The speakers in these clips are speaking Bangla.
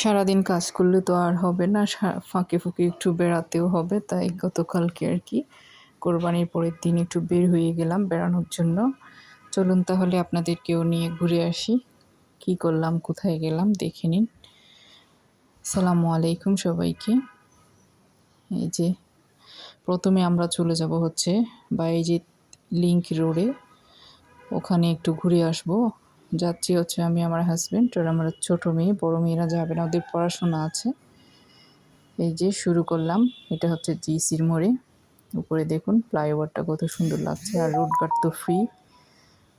সারাদিন কাজ করলে তো আর হবে না ফাঁকে ফুঁকে একটু বেড়াতেও হবে, তাই গতকালকে আর কি কোরবানির পরের দিন একটু বের হয়ে গেলাম বেড়ানোর জন্য। চলুন তাহলে আপনাদেরকেও নিয়ে ঘুরে আসি। কি করলাম, কোথায় গেলাম দেখে নিন। সালামু আলাইকুম সবাইকে। এই যে প্রথমে আমরা চলে যাব হচ্ছে বা এই যে লিঙ্ক রোডে। ওখানে একটু ঘুরে আসব। যাচ্ছি হচ্ছে আমি, আমার হাজব্যান্ড আর আমার ছোটো মেয়ে, বড় মেয়েরা যাবে না, ওদের পড়াশোনা আছে। এই যে শুরু করলাম, এটা হচ্ছে জিসির মোড়ে। উপরে দেখুন ফ্লাইওভারটা কত সুন্দর লাগছে, আর রোডঘাট তো ফ্রি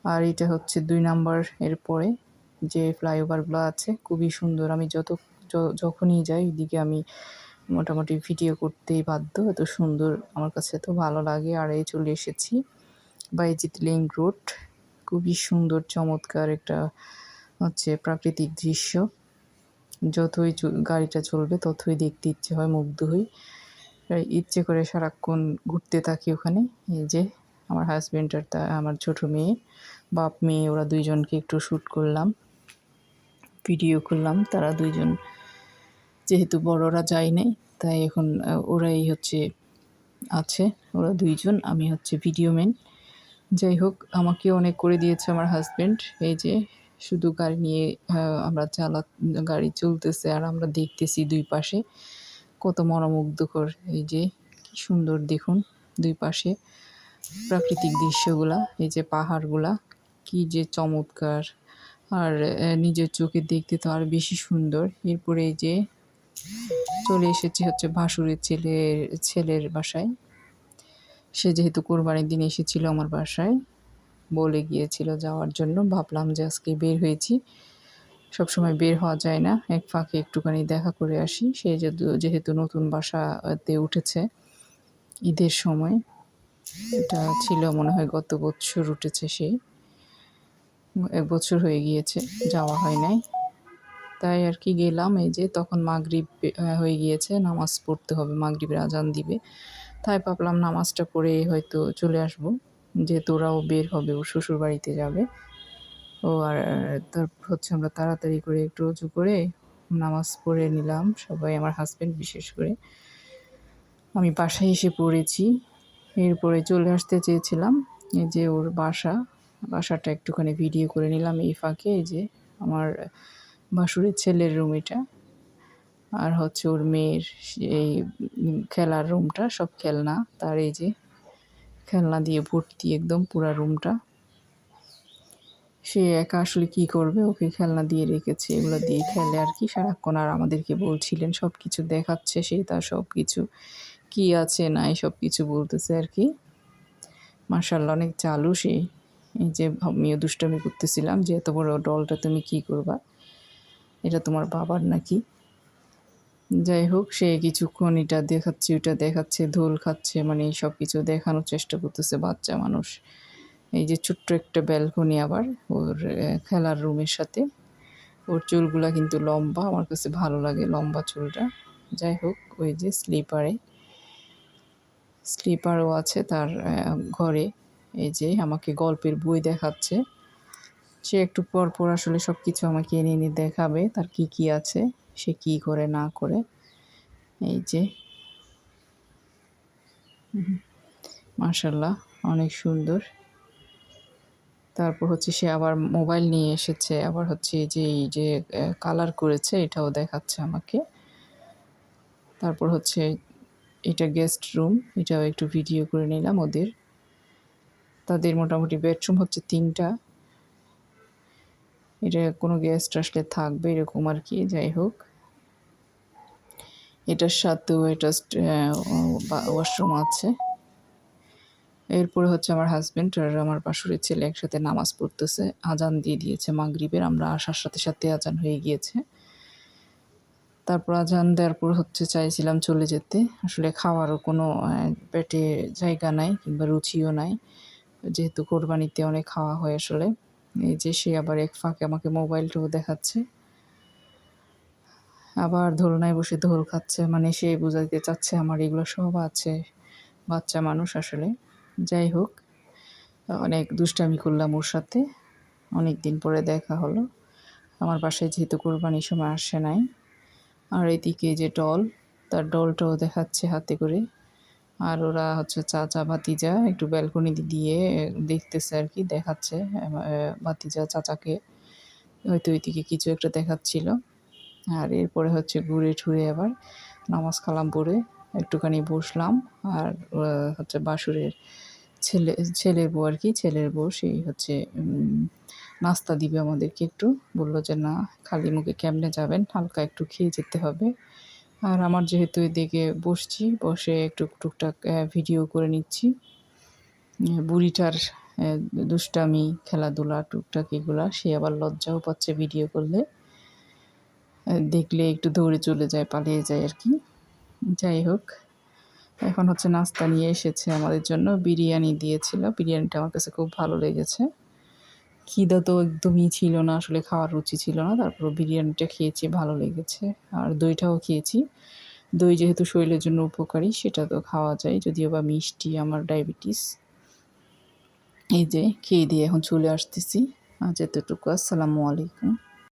আর এটা হচ্ছে দুই নাম্বার এর পরে যে ফ্লাইওভারগুলো আছে, খুবই সুন্দর। আমি যত যখনই যাই ওইদিকে আমি মোটামুটি ভিডিও করতেই বাধ্য, এত সুন্দর। আমার কাছে এত ভালো লাগে, আর এই চলে এসেছি। বাইজিৎ লিঙ্ক রোড খুবই সুন্দর, চমৎকার একটা হচ্ছে প্রাকৃতিক দৃশ্য। যতই গাড়িটা চলবে ততই দেখতে ইচ্ছে হয় মুগ্ধ হই। ইচ্ছে করে সারাক্ষণ ঘুরতে থাকি ওখানে। এই যে আমার হাজব্যান্ড আর তা, আমার ছোটো মেয়ে, বাপ মেয়ে, ওরা দুইজনকে একটু শ্যুট করলাম। ভিডিও করলাম, তারা দুইজন যেহেতু বড়রা যায় নাই, তাই এখন ওরাই হচ্ছে আছে। ওরা দুইজন, আমি হচ্ছে ভিডিও ম্যান যাই হোক, আমাকে অনেক করে দিয়েছে আমার হাজব্যান্ড এই যে, শুধু গাড়ি নিয়ে আমরা চালা, গাড়ি চলতেছে আর আমরা দেখতেছি দুই পাশে। কত মনোমুগ্ধকর। এই যে, কি সুন্দর দেখুন দুই পাশে প্রাকৃতিক দৃশ্যগুলা, এই যে পাহাড়গুলা, কি যে চমৎকার। আর নিজের চোখে দেখতে তো আর বেশি সুন্দর। এরপরে এই যে, চলে এসেছি হচ্ছে ভাসুরের ছেলের ছেলের বাসায়। সে যেহেতু কোরবানির দিন এসেছিল আমার বাসায়, বলে গিয়েছিল যাওয়ার জন্য। ভাবলাম যে আজকে বের হয়েছি। সবসময় বের হওয়া যায় না, এক ফাঁকে একটুখানি দেখা করে আসি। সে যেহেতু- নতুন বাসাতে উঠেছে ঈদের সময়, এটা ছিল মনে হয় গত বছর উঠেছে সে। এক বছর হয়ে গিয়েছে, যাওয়া হয় নাই। তাই আর কি গেলাম, এই যে তখন মাগরিব হয়ে গিয়েছে, নামাজ পড়তে হবে, মাগরিবের আজান দিবে। তাই ভাবলাম নামাজটা পড়ে হয়তো চলে আসব। যেহেতু ওরাও বের হবে, ওর শ্বশুর বাড়িতে যাবে। ও আর তারপর হচ্ছে আমরা তাড়াতাড়ি করে একটু উঁচু করে নামাজ পড়ে নিলাম, সবাই আমার হাজব্যান্ড বিশেষ করে। আমি বাসায় এসে পড়েছি। এরপরে চলে আসতে চেয়েছিলাম, এই যে ওর বাসা। বাসাটা একটুখানি ভিডিও করে নিলাম এই ফাঁকে, এই যে আমার বাসুরের ছেলের রুম এটা। আর হচ্ছে ওর মেয়ের এই খেলার রুমটা, সব খেলনা, তার এই যে খেলনা দিয়ে ভর্তি একদম পুরা রুমটা। সে একা আসলে কি করবে? ওকে খেলনা দিয়ে রেখেছে, এগুলো দিয়ে খেলে আর কি। সারাক্ষণ আর আমাদেরকে বলছিলেন, সব কিছু দেখাচ্ছে সে তার সব কিছু কি আছে না সব কিছু বলতেছে আর কি। মার্শাল্লাহ অনেক চালু সে। এই যে আমিও দুষ্টামি করতেছিলাম যে, এত বড় ডলটা তুমি কি করবা? এটা তোমার বাবার নাকি যাই হোক, সে কিছুক্ষণ এটা দেখাচ্ছে ওটা দেখাচ্ছে ধোল খাচ্ছে মানে সব কিছু দেখানোর চেষ্টা করতেছে বাচ্চা মানুষ। এই যে ছোট্ট একটা ব্যালকনি আবার ওর খেলার রুমের সাথে। ওর চুলগুলা কিন্তু লম্বা, আমার কাছে ভালো লাগে লম্বা চুলটা। যাই হোক, ওই যে স্লিপারে, স্লিপারও আছে তার ঘরে। এই যে আমাকে গল্পের বই দেখাচ্ছে। সে একটু পর পর আসলে সব কিছু আমাকে এনে এনে দেখাবে, তার কি কি আছে। সে কি করে না করে। এই যে। মার্শাল্লাহ অনেক সুন্দর। তারপর হচ্ছে সে আবার মোবাইল নিয়ে এসেছে। আবার হচ্ছে যে, এই যে কালার করেছে, এটাও দেখাচ্ছে আমাকে। তারপর হচ্ছে এটা গেস্ট রুম, এটাও একটু ভিডিও করে নিলাম ওদের। তাদের মোটামুটি বেডরুম হচ্ছে তিনটা। এটা কোনো গেস্ট আসলে থাকবে এরকম আর কি, যাই হোক। এটার সাথেও এটা ওয়াশরুম আছে। এরপরে হচ্ছে আমার হাজব্যান্ড আর আমার বাসুরের ছেলে একসাথে নামাজ পড়তেছে। আজান দিয়ে দিয়েছে মাগরিবের, আমরা আসার সাথে সাথে আজান হয়ে গিয়েছে। তারপর আজান দেওয়ার পর হচ্ছে চাইছিলাম চলে যেতে। আসলে খাওয়ারও কোনো পেটে জায়গা নাই কিংবা রুচিও নাই। যেহেতু কোরবানিতে অনেক খাওয়া হয় আসলে। এই যে সে আবার এক ফাঁকে আমাকে মোবাইলটাও দেখাচ্ছে। আবার দোলনায় বসে দোল খাচ্ছে মানে সে বোঝাতে চাচ্ছে আমার এগুলো সব আছে, বাচ্চা মানুষ আসলে। যাই হোক, অনেক দুষ্টামি করলাম ওর সাথে, অনেক দিন পরে দেখা হলো। আমার বাসায় যেহেতু কোরবানির সময় আসে নাই, আর এদিকে যে ডল, তার ডলটাও দেখাচ্ছে হাতে করে। আর ওরা হচ্ছে চাচা ভাতিজা একটু ব্যালকনি দিয়ে দেখতেছে আর কি, দেখাচ্ছে ভাতিজা চাচাকে। হয়তো ওইদিকে কিছু একটা দেখাচ্ছিল। আর এরপরে হচ্ছে ঘুরে ঠুরে আবার নামাজ কালাম পড়ে একটুখানি বসলাম। আর হচ্ছে বাসুরের ছেলে, ছেলের বউ আর কি, ছেলের বউ, সেই হচ্ছে নাস্তা দিবে আমাদেরকে একটু। বলল যে, না, খালি মুখে কেমনে যাবেন? হালকা একটু খেয়ে যেতে হবে। আর আমার যেহেতু এদিকে বসছি, বসে একটু টুকটাক ভিডিও করে নিচ্ছি। বুড়িটার দুষ্টামি, খেলাধুলা, টুকটাক এগুলা, সে আবার লজ্জাও পাচ্ছে ভিডিও করলে। দেখলে একটু দৌড়ে চলে যায়, পালিয়ে যায় আর কি। যাই হোক, এখন হচ্ছে নাস্তা নিয়ে এসেছে আমাদের জন্য। বিরিয়ানি দিয়েছিল। বিরিয়ানিটা আমার কাছে খুব ভালো লেগেছে। খিদা তো একদমই ছিল না, আসলে খাওয়ার রুচি ছিল না। তারপর বিরিয়ানিটা খেয়েছি, ভালো লেগেছে। আর দইটাও খেয়েছি। দই যেহেতু শরীরের জন্য উপকারী, সেটা তো খাওয়া যায়। যদিও বা মিষ্টি, আমার ডায়াবেটিস। এই যে, খেয়ে দিয়ে এখন চলে আসতেছি। আজ এতটুকু। আসসালামু আলাইকুম।